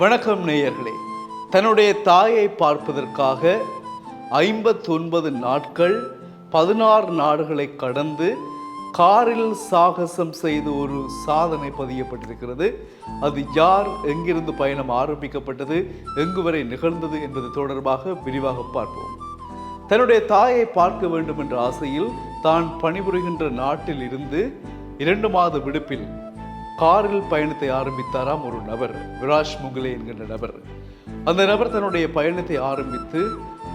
வணக்கம் நேயர்களே. தன்னுடைய தாயை பார்ப்பதற்காக ஐம்பத்தொன்பது நாட்கள் பதினாறு நாடுகளை கடந்து காரில் சாகசம் செய்து ஒரு சாதனை பதியப்பட்டிருக்கிறது. அது யார் எங்கிருந்து பயணம் ஆரம்பிக்கப்பட்டது எங்கு வரை நிகழ்ந்தது என்பது தொடர்பாக விரிவாக பார்ப்போம். தன்னுடைய தாயை பார்க்க வேண்டும் என்ற ஆசையில் தான் பணிபுரிகின்ற நாட்டில் இருந்து இரண்டு மாத விடுப்பில் காரில் பயணத்தை ஆரம்பித்தாராம் ஒரு நபர் விராஜ் முகலே என்கின்ற நபர். அந்த நபர் தன்னுடைய பயணத்தை ஆரம்பித்து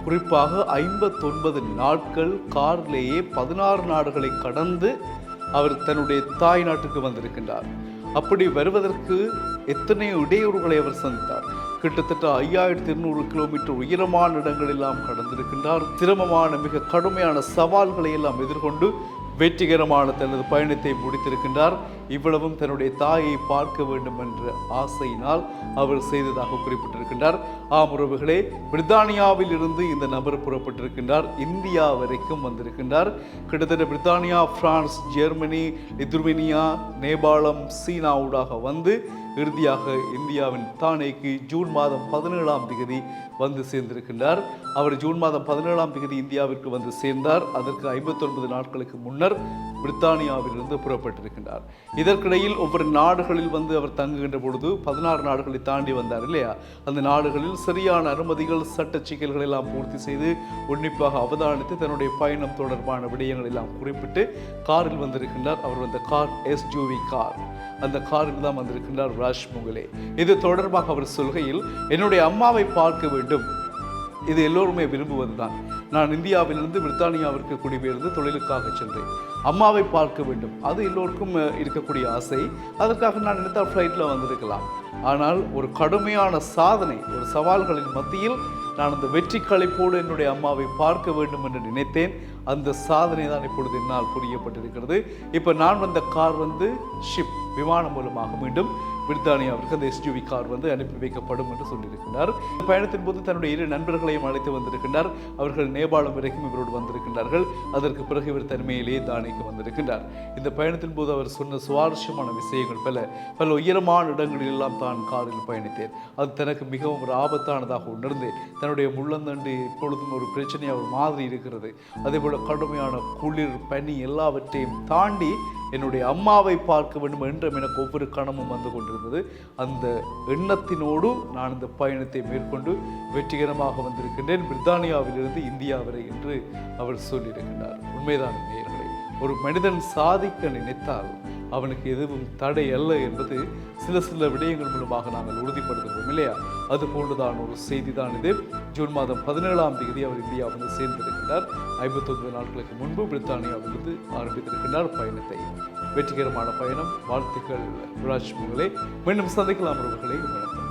குறிப்பாக ஐம்பத்தொன்பது நாட்கள் கார்லேயே பதினாறு நாடுகளை கடந்து அவர் தன்னுடைய தாய் நாட்டுக்கு வந்திருக்கின்றார். அப்படி வருவதற்கு எத்தனை இடையூறுகளை அவர் சந்தித்தார். கிட்டத்தட்ட ஐயாயிரத்தி இருநூறு கிலோமீட்டர் உயரமான இடங்களெல்லாம் கடந்திருக்கின்றார். சிரமமான மிக கடுமையான சவால்களை எல்லாம் எதிர்கொண்டு வெற்றிகரமான தனது பயணத்தை முடித்திருக்கின்றார். இவ்வளவும் தன்னுடைய தாயை பார்க்க வேண்டும் என்ற ஆசையினால் அவர் செய்ததாக குறிப்பிட்டிருக்கின்றார். ஆம் உறவுகளே பிரித்தானியாவில் இருந்து இந்த நபர் புறப்பட்டிருக்கின்றார். இந்தியா வரைக்கும் வந்திருக்கின்றார். கிட்டத்தட்ட பிரித்தானியா பிரான்ஸ் ஜெர்மனி லிதுர்வேனியா நேபாளம் சீனா ஊடாக வந்து இறுதியாக இந்தியாவின் தானேக்கு ஜூன் மாதம் பதினேழாம் தேதி வந்து சேர்ந்திருக்கின்றார். அவர் ஜூன் மாதம் பதினேழாம் தேதி இந்தியாவிற்கு வந்து சேர்ந்தார். அதற்கு ஐம்பத்தொன்பது நாட்களுக்கு முன்னர் பிரித்தானியாவிலிருந்து புறப்பட்டிருக்கின்றார். இதற்கிடையில் ஒவ்வொரு நாடுகளில் வந்து அவர் தங்குகின்ற பொழுது பதினாறு நாடுகளை தாண்டி வந்தார் இல்லையா? அந்த நாடுகளில் சரியான அனுமதிகள் சட்ட சிக்கல்களை எல்லாம் பூர்த்தி செய்து உன்னிப்பாக அவதானித்து தன்னுடைய பயணம் தொடர்பான விடயங்கள் எல்லாம் குறிப்பிட்டு காரில் வந்திருக்கின்றார். அவர் வந்த கார் எஸ்யூவி கார். அந்த காரில் தான் வந்திருக்கின்றார் ராஜ் முகலே இது தொடர்பாக அவர் சொல்கையில் என்னுடைய அம்மாவை பார்க்க வேண்டும். இது எல்லோருமே விரும்புவதுதான். நான் இந்தியாவிலிருந்து பிரித்தானியாவிற்கு குடிபெயர்ந்து தொழிலுக்காக சென்றேன். அம்மாவை பார்க்க வேண்டும். அது எல்லோருக்கும் இருக்கக்கூடிய ஆசை. அதற்காக நான் நினைத்தால் ஃப்ளைட்டில் வந்திருக்கலாம். ஆனால் ஒரு கடுமையான சாதனை ஒரு சவால்களின் மத்தியில் நான் அந்த வெற்றி களைப்போடு என்னுடைய அம்மாவை பார்க்க வேண்டும் என்று நினைத்தேன். அந்த சாதனை தான் இப்பொழுது என்னால் புரியப்பட்டிருக்கிறது. இப்போ நான் வந்த கார் வந்து ஷிப் விமானம் மூலமாக மீண்டும் பிரித்தானியாவிற்கு அந்த எஸ்யூவி கார் வந்து அனுப்பி வைக்கப்படும் என்று சொல்லியிருக்கிறார் பயணத்தின் போது தன்னுடைய இரு நண்பர்களையும் அழைத்து வந்திருக்கின்றார். அவர்கள் நேபாளம் வரைக்கும் இவரோடு வந்திருக்கின்றார்கள். அதற்கு பிறகு இவர் தனிமையிலேயே தானிக்கு வந்திருக்கின்றார். இந்த பயணத்தின் போது அவர் சொன்ன சுவாரஸ்யமான விஷயங்கள் பல. பல உயரமான இடங்களில் எல்லாம் தான் காரில் பயணித்தேன். அது தனக்கு மிகவும் ஒரு ஆபத்தானதாக உணர்ந்தேன் தன்னுடைய முள்ளந்தண்டு இப்பொழுதும் ஒரு பிரச்சனையாக ஒரு மாதிரி இருக்கிறது. அதே போல கடுமையான குளிர் பனி எல்லாவற்றையும் தாண்டி என்னுடைய அம்மாவை பார்க்க வேண்டும் என்ற எனக்கு ஒவ்வொரு கணமும் வந்து கொண்டிருந்தது. அந்த எண்ணத்தினோடு நான் இந்த பயணத்தை மேற்கொண்டு வெற்றிகரமாக வந்திருக்கின்றேன். பிரித்தானியாவிலிருந்து இந்தியா வரை என்று அவர் சொல்லியிருக்கின்றார். உண்மைதான் நேயர்களே ஒரு மனிதன் சாதிக்க நினைத்தால் அவனுக்கு எதுவும் தடை அல்ல என்பது சில சில விடயங்கள் மூலமாக நாங்கள் உறுதிப்படுத்துகிறோம் இல்லையா? அது போன்றுதான் ஒரு செய்தி தான் இது. ஜூன் மாதம் பதினேழாம் தேதி அவர் இந்தியா வந்து சேர்ந்திருக்கின்றார் ஐம்பத்தொன்பது நாட்களுக்கு முன்பு பிரித்தானியாவிலிருந்து ஆரம்பித்திருக்கின்றார் பயணத்தை. வெற்றிகரமான பயணம். வாழ்த்துக்கள் ராஜ் முகலே மீண்டும் சந்திக்கலாம் அவர்களை வணக்கம்.